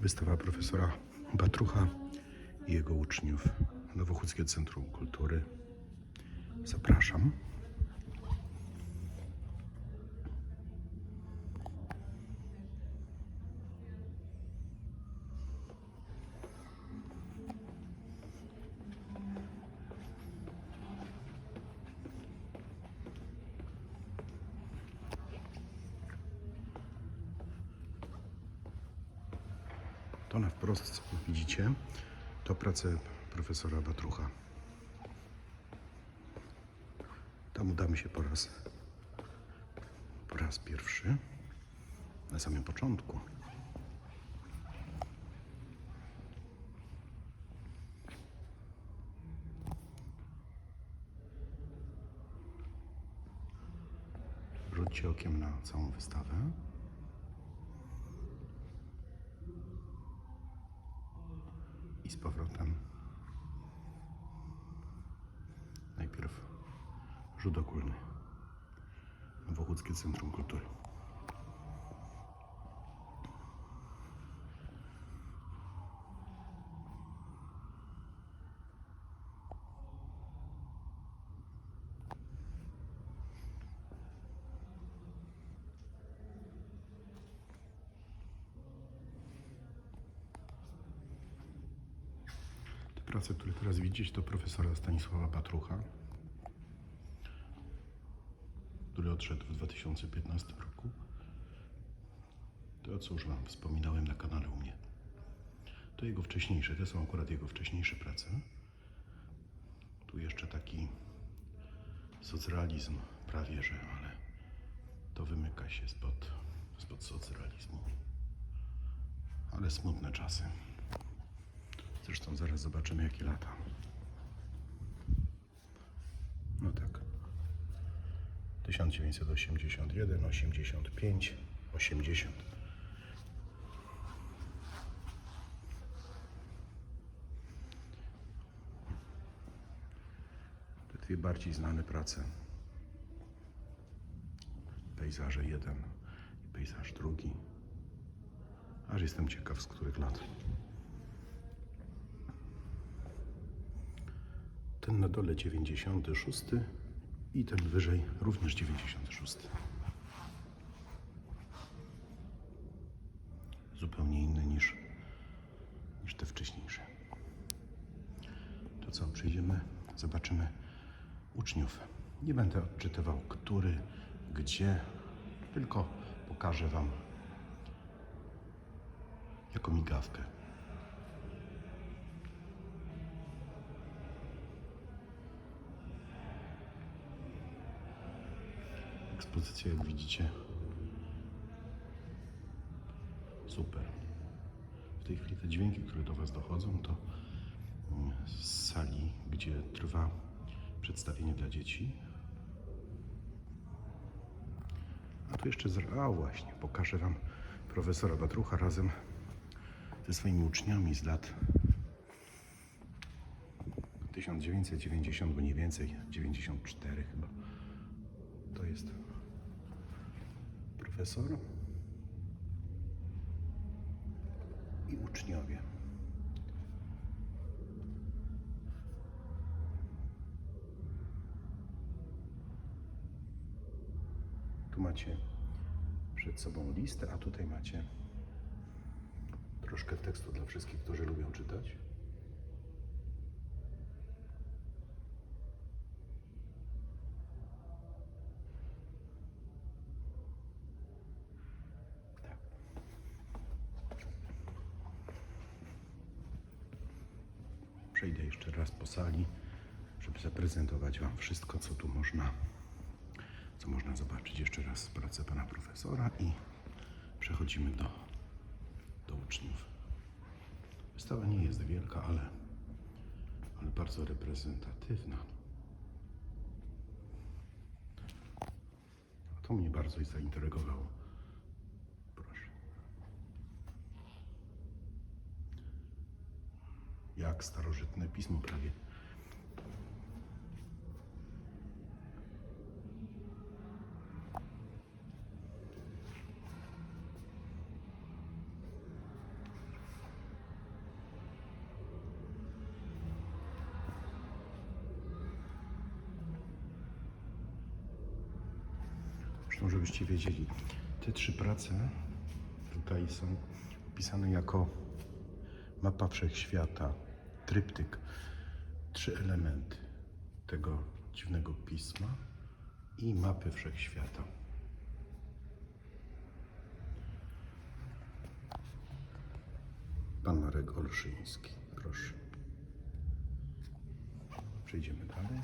Wystawa profesora Batrucha i jego uczniów. Nowochódzkie Centrum Kultury. Zapraszam. To na wprost widzicie, to prace profesora Batrucha. Tam udamy się po raz, po raz pierwszy, na samym początku. Rzućcie okiem na całą wystawę. i z powrotem. Najpierw rzut ogólny. Nowochódzkie Centrum Kultury. Te prace, które teraz widzicie, to profesora Stanisława Batrucha, który odszedł w 2015 roku. To, już Wam wspominałem na kanale u mnie. To jego wcześniejsze, te są akurat jego wcześniejsze prace. Tu jeszcze taki socrealizm prawie, że, ale to wymyka się spod, spod socrealizmu. Ale smutne czasy. Zresztą zaraz zobaczymy, jakie lata. No tak. 1981, 85, 80. Te dwie bardziej znane prace. Pejzaże jeden i pejzaż drugi. Aż jestem ciekaw, z których lat. Ten na dole 96 i ten wyżej również 96. Zupełnie inny niż, niż te wcześniejsze. To co, przejdziemy, zobaczymy uczniów. Nie będę odczytywał, który, gdzie, tylko pokażę Wam jako migawkę. Ekspozycja, jak widzicie, super. W tej chwili te dźwięki, które do Was dochodzą, to mm, z sali, gdzie trwa przedstawienie dla dzieci. A tu jeszcze z... A właśnie, pokażę Wam profesora Batrucha razem ze swoimi uczniami z lat 1990, bo nie więcej, 94 chyba. Jest profesor i uczniowie. Tu macie przed sobą listę, a tutaj macie troszkę tekstu dla wszystkich, którzy lubią czytać. Tak. Przejdę jeszcze raz po sali, żeby zaprezentować Wam wszystko, co tu można, co można zobaczyć. Jeszcze raz pracę Pana Profesora i przechodzimy do, do uczniów. Wystawa nie jest wielka, ale, ale bardzo reprezentatywna. To mnie bardzo zaintrygowało. Proszę. Jak starożytne pismo prawie. Zresztą żebyście wiedzieli, te trzy prace tutaj są opisane jako mapa wszechświata, tryptyk, trzy elementy tego dziwnego pisma i mapy wszechświata. Pan Marek Olszyński, proszę. Przejdziemy dalej.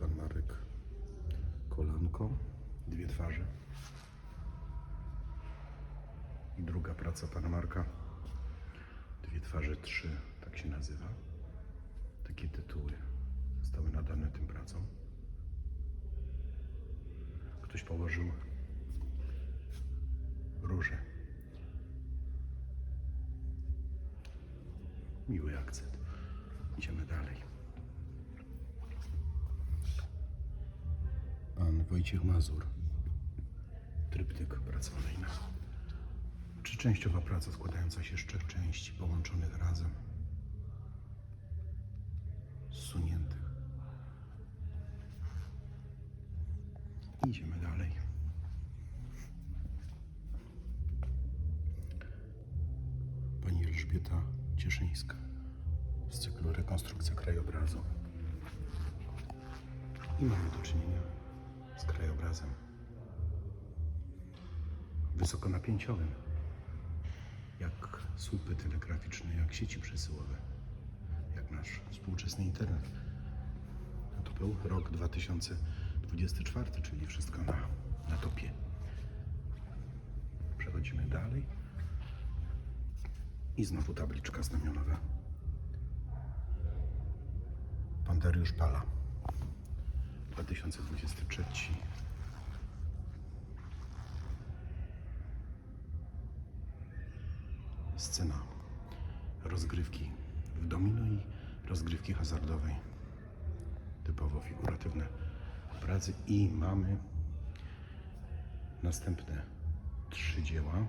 Pan Marek Dwie twarze. I druga praca pana Marka, dwie twarze, trzy, tak się nazywa. Takie tytuły zostały nadane tym pracom. Ktoś położył róże. Miły akcent. Idziemy dalej. Wojciech Mazur. Tryptyk pracowany na trzyczęściowa praca składająca się z trzech części połączonych razem. Zsuniętych. Idziemy dalej. Pani Elżbieta Cieszyńska z cyklu Rekonstrukcja krajobrazu. I mamy do czynienia z krajobrazem wysokonapięciowym, jak słupy telegraficzne, jak sieci przesyłowe, jak nasz współczesny internet. To był rok 2024, czyli wszystko na, na topie. Przechodzimy dalej. I znowu tabliczka znamionowa. Pan Dariusz Pala. 2023. Scena rozgrywki w domino i rozgrywki hazardowej. Typowo figuratywne obrazy. I mamy następne trzy dzieła.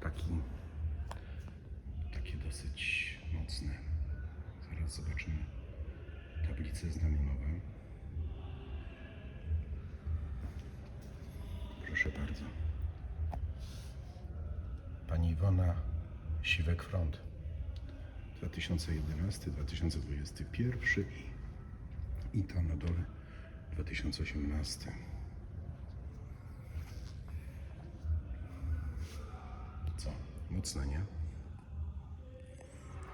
Taki, takie dosyć mocne. Zaraz zobaczymy tablice znamionowe. Proszę bardzo. Pani Iwona Siwek-Front 2011-2021 i, i tam na dole 2018. Co? Mocne, nie?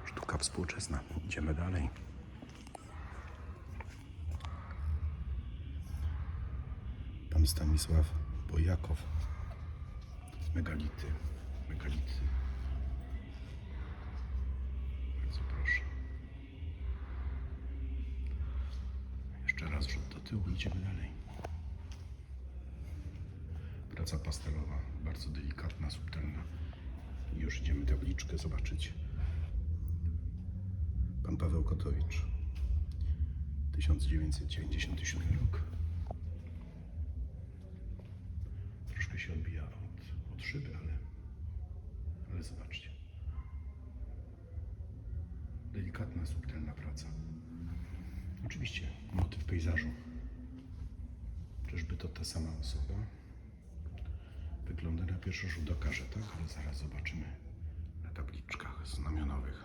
Sztuka współczesna. Idziemy dalej. Pan Stanisław Bojakow. Megality. Megality. Bardzo proszę. Jeszcze raz rzut do tyłu. Idziemy dalej. Praca pastelowa. Bardzo delikatna, subtelna. I już idziemy tabliczkę zobaczyć. Pan Paweł Kotowicz. 1997 rok. Troszkę się odbija od, od szyby, ale, ale zobaczcie. Delikatna, subtelna praca. Oczywiście motyw pejzażu. Czyżby to ta sama osoba? Wygląda na pierwszy rzut oka, że tak, ale zaraz zobaczymy na tabliczkach znamionowych.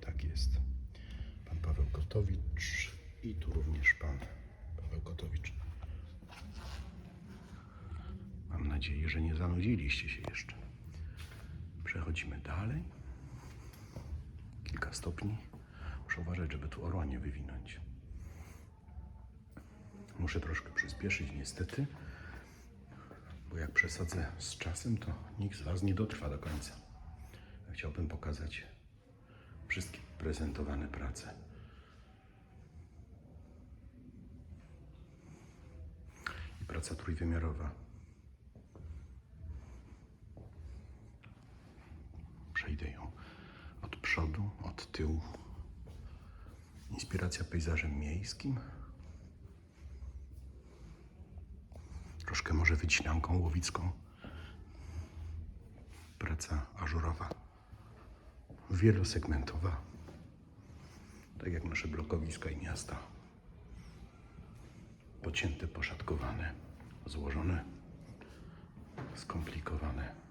Tak jest. Pan Paweł Kotowicz i tu również pan Paweł Kotowicz. Mam nadzieję, że nie zanudziliście się jeszcze. Przechodzimy dalej. Kilka stopni. Muszę uważać, żeby tu orła nie wywinąć. Muszę troszkę przyspieszyć, niestety, bo jak przesadzę z czasem, to nikt z Was nie dotrwa do końca. Chciałbym pokazać wszystkie prezentowane prace. I praca trójwymiarowa. Ją od przodu, od tyłu. Inspiracja pejzażem miejskim. Troszkę może wycinanką łowicką. praca ażurowa, wielosegmentowa, tak jak nasze blokowiska i miasta. Pocięte, poszatkowane, złożone, skomplikowane.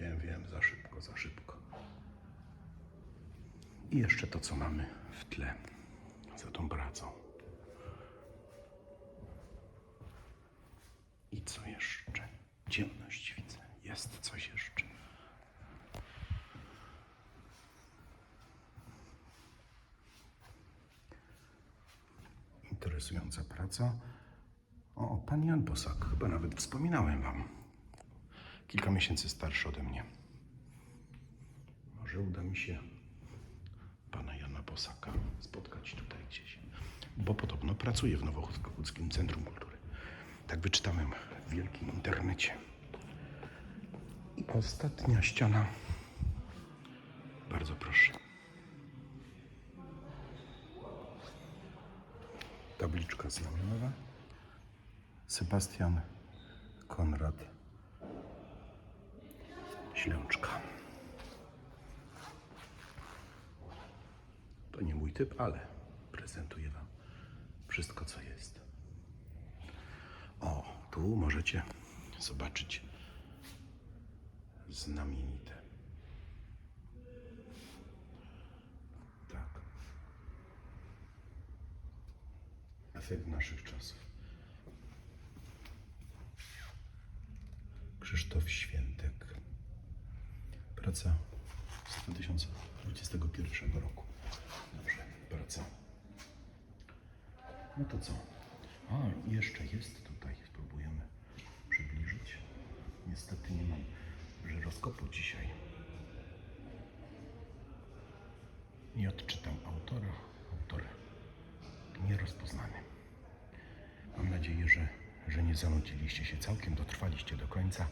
Wiem, wiem, za szybko, za szybko. I jeszcze to, co mamy w tle za tą pracą. I co jeszcze? Ciemność widzę. Jest coś jeszcze. Interesująca praca. O, pan Jan Bosak, chyba nawet wspominałem wam. Kilka miesięcy starszy ode mnie. Może uda mi się pana Jana Bosaka spotkać tutaj gdzieś. Bo podobno pracuje w Nowochódzkim Centrum Kultury. Tak wyczytałem w wielkim internecie. I ostatnia ściana. Bardzo proszę. Tabliczka znamionowa. Sebastian Konrad Ślęczka. To nie mój typ, ale prezentuję Wam wszystko, co jest. O, tu możecie zobaczyć znamienite. Tak. Efekt naszych czasów. Krzysztof Świętek. Praca z 2021 roku. Dobrze, praca. No to co? A, jeszcze jest tutaj. Spróbujemy przybliżyć. Niestety nie mam żyroskopu dzisiaj. Nie odczytam autora. Autor nierozpoznany. Mam nadzieję, że, że nie zanudziliście się całkiem, dotrwaliście do końca.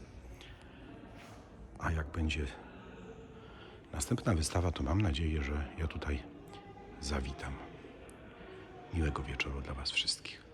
A jak będzie następna wystawa, to mam nadzieję, że ja tutaj zawitam. Miłego wieczoru dla Was wszystkich.